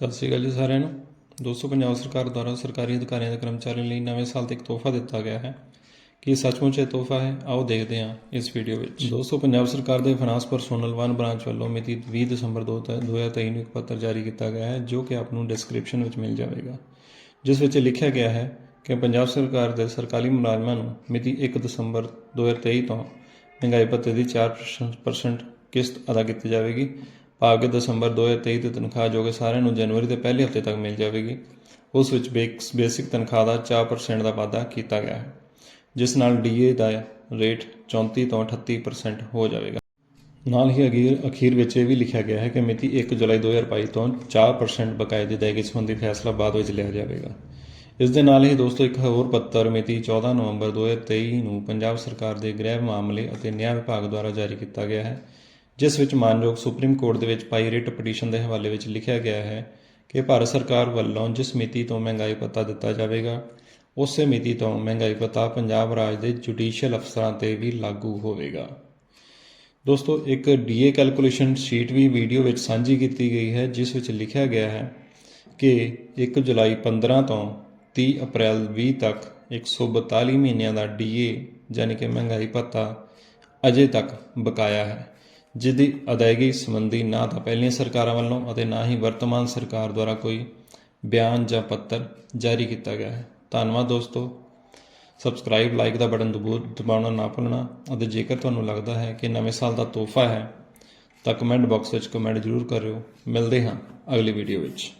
ਸਤਿ ਸ਼੍ਰੀ ਅਕਾਲ ਜੀ ਸਾਰਿਆਂ ਨੂੰ। ਦੋਸਤੋ, ਪੰਜਾਬ ਸਰਕਾਰ ਦੁਆਰਾ ਸਰਕਾਰੀ ਅਧਿਕਾਰੀਆਂ ਤੇ ਕਰਮਚਾਰੀਆਂ ਲਈ ਨਵੇਂ ਸਾਲ ਤੇ ਇੱਕ ਤੋਹਫਾ ਦਿੱਤਾ ਗਿਆ ਹੈ। ਕੀ ਸੱਚਮੁੱਚ ਇਹ ਤੋਹਫਾ ਹੈ? ਆਓ ਦੇਖਦੇ ਹਾਂ ਇਸ ਵੀਡੀਓ ਵਿੱਚ। ਦੋਸਤੋ, ਪੰਜਾਬ ਸਰਕਾਰ ਦੇ ਫਾਈਨਾਂਸ ਪਰਸੋਨਲ 1 ਬ੍ਰਾਂਚ ਵੱਲੋਂ ਮਿਤੀ 20 ਦਸੰਬਰ 2023 ਨੂੰ ਇੱਕ ਪੱਤਰ ਜਾਰੀ ਕੀਤਾ ਗਿਆ ਹੈ, ਜੋ ਕਿ ਆਪ ਨੂੰ ਡਿਸਕ੍ਰਿਪਸ਼ਨ ਵਿੱਚ ਮਿਲ ਜਾਵੇਗਾ। ਜਿਸ ਵਿੱਚ ਲਿਖਿਆ ਗਿਆ ਹੈ ਕਿ ਪੰਜਾਬ ਸਰਕਾਰ ਦੇ ਸਰਕਾਰੀ ਮੁਲਾਜ਼ਮਾਂ ਨੂੰ ਮਿਤੀ 1 ਦਸੰਬਰ 2023 ਤੋਂ ਮਹਿੰਗਾਈ ਭੱਤੇ ਦੀ 4% ਕਿਸ਼ਤ ਅਦਾ ਕੀਤੀ ਜਾਵੇਗੀ ਭਾਵ ਕਿ ਦਸੰਬਰ 2023 ਦੀ ਤਨਖਾਹ ਜੋ ਕਿ ਸਾਰਿਆਂ ਨੂੰ ਜਨਵਰੀ ਦੇ ਪਹਿਲੇ ਹਫ਼ਤੇ ਤੱਕ ਮਿਲ ਜਾਵੇਗੀ, ਉਸ ਵਿੱਚ ਬੇਕਸ- ਬੇਸਿਕ ਤਨਖਾਹ ਦਾ 4% ਦਾ ਵਾਧਾ ਕੀਤਾ ਗਿਆ ਹੈ, ਜਿਸ ਨਾਲ ਡੀਏ ਦਾ ਰੇਟ 34 ਤੋਂ 38% ਹੋ ਜਾਵੇਗਾ। ਨਾਲ ਹੀ ਅਖੀਰ ਅਖੀਰ ਵਿੱਚ ਇਹ ਵੀ ਲਿਖਿਆ ਗਿਆ ਹੈ ਕਿ ਮਿਤੀ 1 ਜੁਲਾਈ 2022 ਤੋਂ 4% ਬਕਾਏ ਦੀ ਅਦਾਇਗੀ ਸੰਬੰਧੀ ਫੈਸਲਾ ਬਾਅਦ ਵਿੱਚ ਲਿਆ ਜਾਵੇਗਾ। ਇਸ ਦੇ ਨਾਲ ਹੀ ਦੋਸਤੋ, ਇੱਕ ਹੋਰ ਪੱਤਰ ਮਿਤੀ 14 ਨਵੰਬਰ 2023 ਨੂੰ ਪੰਜਾਬ ਸਰਕਾਰ ਦੇ ਗ੍ਰਹਿ ਮਾਮਲੇ ਅਤੇ ਨਿਆਂ ਵਿਭਾਗ ਦੁਆਰਾ ਜਾਰੀ ਕੀਤਾ ਗਿਆ ਹੈ। ਜਿਸ ਵਿੱਚ ਮਾਨਯੋਗ ਸੁਪਰੀਮ ਕੋਰਟ ਦੇ ਵਿੱਚ ਪਾਈ ਰਿਟ ਪਟੀਸ਼ਨ ਦੇ ਹਵਾਲੇ ਵਿੱਚ ਲਿਖਿਆ ਗਿਆ ਹੈ ਕਿ ਭਾਰਤ ਸਰਕਾਰ ਵੱਲੋਂ ਜਿਸ ਮਿਤੀ ਤੋਂ ਮਹਿੰਗਾਈ ਭੱਤਾ ਦਿੱਤਾ ਜਾਵੇਗਾ, ਉਸੇ ਮਿਤੀ ਤੋਂ ਮਹਿੰਗਾਈ ਭੱਤਾ ਪੰਜਾਬ ਰਾਜ ਦੇ ਜੁਡੀਸ਼ੀਅਲ ਅਫਸਰਾਂ ਤੇ ਵੀ ਲਾਗੂ ਹੋਵੇਗਾ। ਦੋਸਤੋ, ਇੱਕ ਡੀਏ ਕੈਲਕੂਲੇਸ਼ਨ ਸ਼ੀਟ ਵੀ ਵੀਡੀਓ ਵਿੱਚ ਸਾਂਝੀ ਕੀਤੀ ਗਈ ਹੈ, ਜਿਸ ਵਿੱਚ ਲਿਖਿਆ ਗਿਆ ਹੈ ਕਿ 1 ਜੁਲਾਈ 15 ਤੋਂ 30 ਅਪ੍ਰੈਲ 20 ਤੱਕ 142 ਮਹੀਨਿਆਂ ਦਾ ਡੀਏ ਯਾਨੀ ਕਿ ਮਹਿੰਗਾਈ ਭੱਤਾ, ਅਜੇ ਤੱਕ ਬਕਾਇਆ ਹੈ। ਜਿਹਦੀ ਅਦਾਇਗੀ ਸੰਬੰਧੀ ਨਾ ਤਾਂ ਪਹਿਲੀਆਂ ਸਰਕਾਰਾਂ ਵੱਲੋਂ ਅਤੇ ਨਾ ਹੀ ਵਰਤਮਾਨ ਸਰਕਾਰ ਦੁਆਰਾ ਕੋਈ ਬਿਆਨ ਜਾਂ ਪੱਤਰ ਜਾਰੀ ਕੀਤਾ ਗਿਆ ਹੈ। ਧੰਨਵਾਦ ਦੋਸਤੋ। ਸਬਸਕ੍ਰਾਈਬ ਲਾਈਕ ਦਾ ਬਟਨ ਦਬੋ, ਦਬਾਉਣਾ ਨਾ ਭੁੱਲਣਾ ਅਤੇ ਜੇਕਰ ਤੁਹਾਨੂੰ ਲੱਗਦਾ ਹੈ ਕਿ ਨਵੇਂ ਸਾਲ ਦਾ ਤੋਹਫਾ ਹੈ ਤਾਂ ਕਮੈਂਟ ਬਾਕਸ ਵਿੱਚ ਕਮੈਂਟ ਜ਼ਰੂਰ ਕਰਿਓ। ਮਿਲਦੇ ਹਾਂ ਅਗਲੀ ਵੀਡੀਓ ਵਿੱਚ।